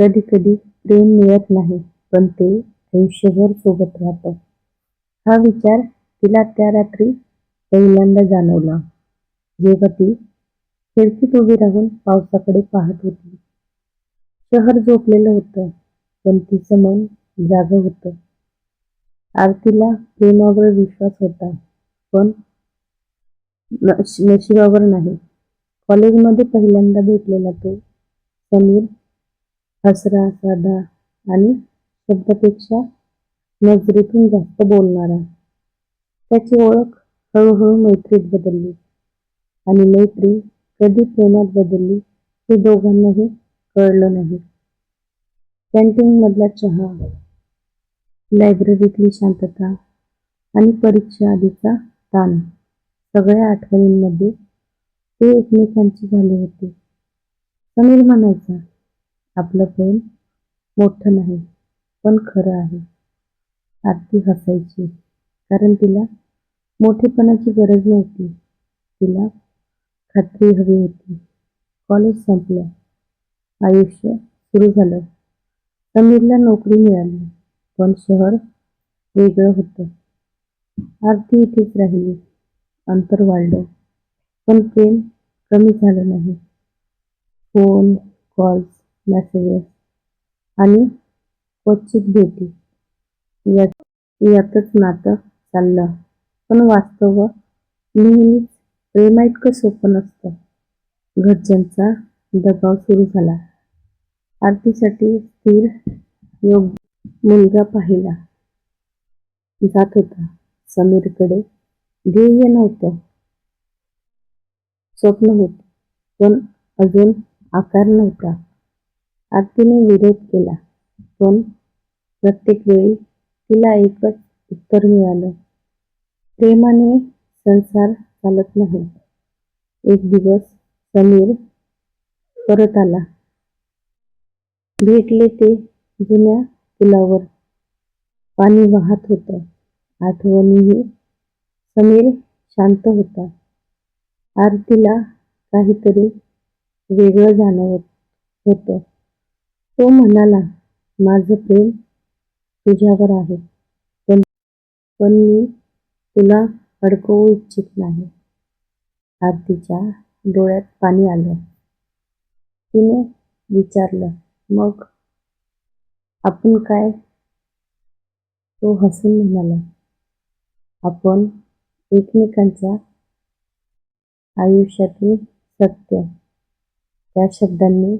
कधी कधी प्रेम मिळत नाही पण ते आयुष्यभर सोबत राहतं. हा विचार तिला त्या रात्री पहिल्यांदा जाणवला. जेव्हा ती खिडकीत उभी राहून पावसाकडे पाहत होती. शहर झोपलेलं होतं पण तिचं मन जाग होतं. आरतीला प्रेमावर विश्वास होता पण नशिबावर नाही. कॉलेजमध्ये पहिल्यांदा भेटलेला तो समीर हसरा साधा आणि शब्दापेक्षा नजरेतून जास्त बोलणारा. त्याची ओळख हळूहळू मैत्रीत बदलली आणि मैत्री कधी प्रेमात बदलली हे दोघांनाही कळलं नाही. कॅन्टीनमधला चहा लायब्ररीतली शांतता आणि परीक्षा आधीचा ताण. सगळ्या आठवणींमध्ये ते एकमेकांचे झाले होते. समीर म्हणायचा आपलं प्रेम मोठं नाही पण खरं आहे. आरती हसायची कारण तिला मोठेपणाची गरज नव्हती. तिला खात्री हवी होती. कॉलेज संपलं. आयुष्य सुरू झालं. समीरला नोकरी मिळाली पण शहर वेगळं होतं. आरती इथेच राहिली. अंतर वाढलं. पण प्रेम कमी झालं नाही. फोन कॉल्स मेसेजेस आणि क्वचित भेटी. यात यातच नातं चाललं. पण वास्तव नेहमीच प्रेमा इतकं सोपं नसतं. घरच्यांचा दबाव सुरू झाला. आरतीसाठी स्थिर योग्य मुलगा पाहिला. जात होता. समीरकडे ध्येय नव्हतं. स्वप्न होत. पण अजून आकार नव्हता. आरतीने विरोध केला. पण प्रत्येक वेळी तिला एकच उत्तर मिळालं. प्रेमाने संसार चालत नाही. एक दिवस समीर परत आला. भेटले ते जुन्या पुलावर. पाणी वाहत होतं. आठवणीही समीर शांत होता. आरतीला काहीतरी वेगळं जाणवत होतं. तो म्हणाला माझं प्रेम तुझ्यावर आहे पण पण मी तुला अडकवू इच्छित नाही. आरतीच्या डोळ्यात पाणी आलं. तिने विचारलं मग आपण काय? तो हसून म्हणाला आपण एकमेकांच्या आयुष्यातील सत्य त्या शब्दांनी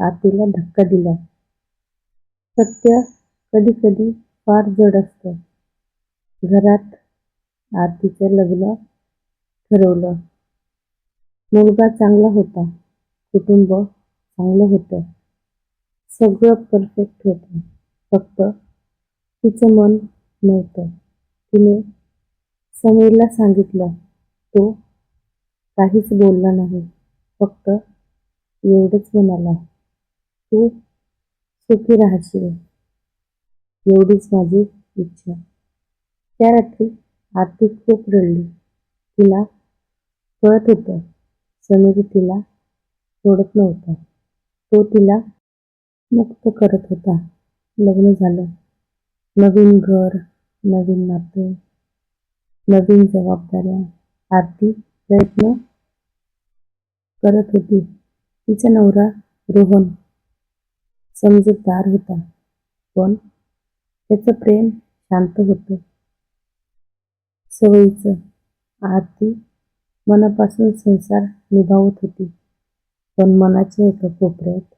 आतीला धक्का दिला. सत्य कधी कधी फार जड असतं. घरात आरतीचं लग्न ठरवलं. मुलगा चांगला होता. कुटुंब चांगलं होतं. सगळं परफेक्ट होतं. फक्त तिचं मन नव्हतं. तिने समीरला सांगितलं तो काहीच बोलला नाही. फक्त एवढंच म्हणाला. खूप सुखी राहशील. एवढीच माझी इच्छा. त्या रात्री आरती खूप रडली. तिला कळत होतं समीर तिला सोडत नव्हता. तो तिला मुक्त करत होता. लग्न झालं. नवीन घर नवीन नाते नवीन जबाबदाऱ्या. आरती प्रयत्न करत होती. तिचा नवरा रोहन समजूतदार होता. पण त्याचं प्रेम शांत होतं. सवयीचं आरती मनापासून संसार निभावत होती. पण मनाच्या एका कोपऱ्यात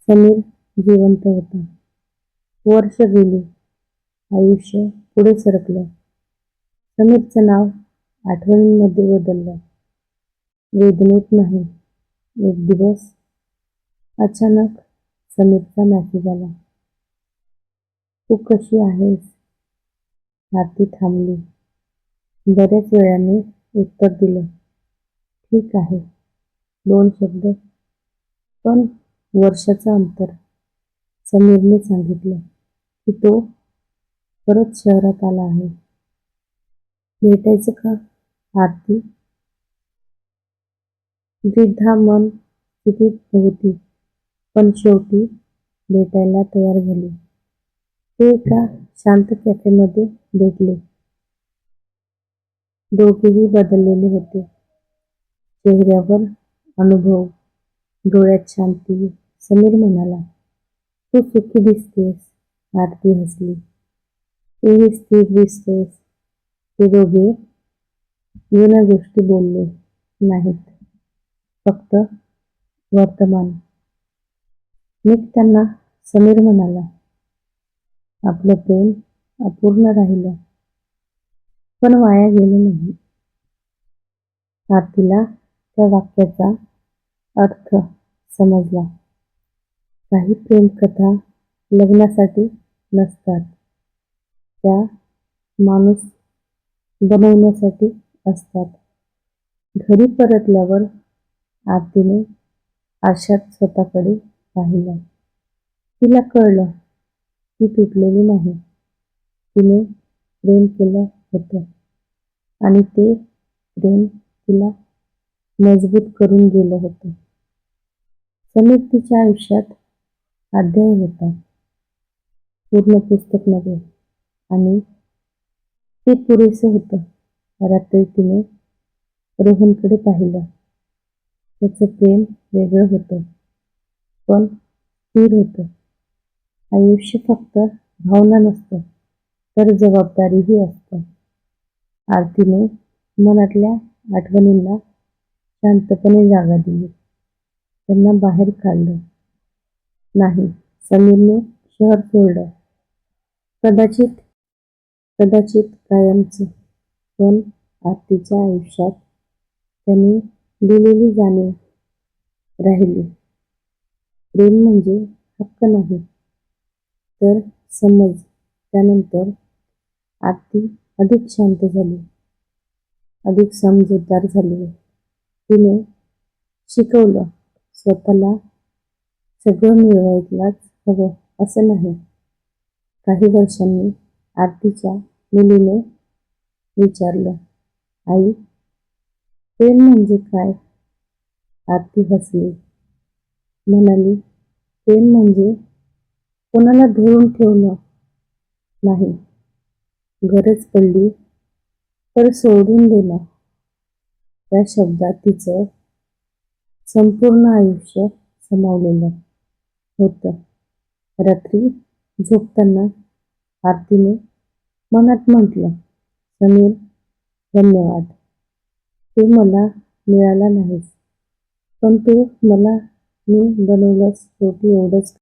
समीर जिवंत होता. वर्ष गेली. आयुष्य पुढे सरकलं. समीरचं नाव आठवणींमध्ये बदललं. वेदनेत नाही. एक दिवस अचानक समीरचा मॅसेज आला. तू कशी आहेस? आरती थांबली. बऱ्याच वेळाने उत्तर दिलं. ठीक आहे. दोन शब्द. पण वर्षाचं अंतर. समीरने सांगितलं की तो परत शहरात आला आहे. भेटायचं का? आरती. वृद्धा मन स्थितीत होती. पण शेवटी भेटायला तयार झाली. ते एका शांत कॅफेमध्ये भेटले. दोघेही बदललेले होते. चेहऱ्यावर अनुभव डोळ्यात शांती. समीर म्हणाला तू सुखी दिसतेस आरती हसली. तूही स्थिर दिसतेस. ते दोघे जुन्या गोष्टी बोलले नाहीत. फक्त वर्तमान. निघताना समीर म्हणाला आपलं प्रेम अपूर्ण राहिलं पण वाया गेलं नाही. आरतीला त्या वाक्याचा अर्थ समजला. काही प्रेमकथा लग्नासाठी नसतात. त्या माणूस बनवण्यासाठी असतात. घरी परतल्यावर आरतीने आरशात स्वतःकडे पाहिलं. तिला कळलं ती तुटलेली नाही. तिने प्रेम केलं होतं. आणि ते प्रेम तिला मजबूत करून गेलं होतं. समीर तिच्या आयुष्यात अध्याय होता. पूर्ण पुस्तक नव्हे. आणि ते पुरेसं होतं. रात्री तिने रोहनकडे पाहिलं. त्याचं प्रेम वेगळं होतं. पण स्थिर होतं. आयुष्य फक्त भावना नसतं तर जबाबदारीही असतं. आरतीने मनातल्या आठवणींना शांतपणे जागा दिली. त्यांना बाहेर काढलं. नाही समीरने शहर सोडलं. कदाचित कदाचित कायमचं पण आरतीच्या आयुष्यात त्यांनी दिलेली जाणीव राहिली. प्रेम म्हणजे हक्क नाही. तर समज त्यानंतर आरती अधिक शांत झाली. अधिक समजूतदार झाली. तिने शिकवलं स्वतःला सगळं मिळवायलाच हवं असं नाही. काही वर्षांनी आरतीच्या मुलीने विचारलं आई प्रेम म्हणजे काय? आरती हसली. म्हणाली प्रेम म्हणजे कोणाला धरून ठेवणं नाही. गरज पडली तर सोडून देणं. त्या शब्दात तिचं संपूर्ण आयुष्य समावलेलं होतं. रात्री झोपताना आरतीने मनात म्हटलं समीर धन्यवाद. तू मला मिळाला नाहीस पण तू मला मी बनवलंस शेवटी एवढंच.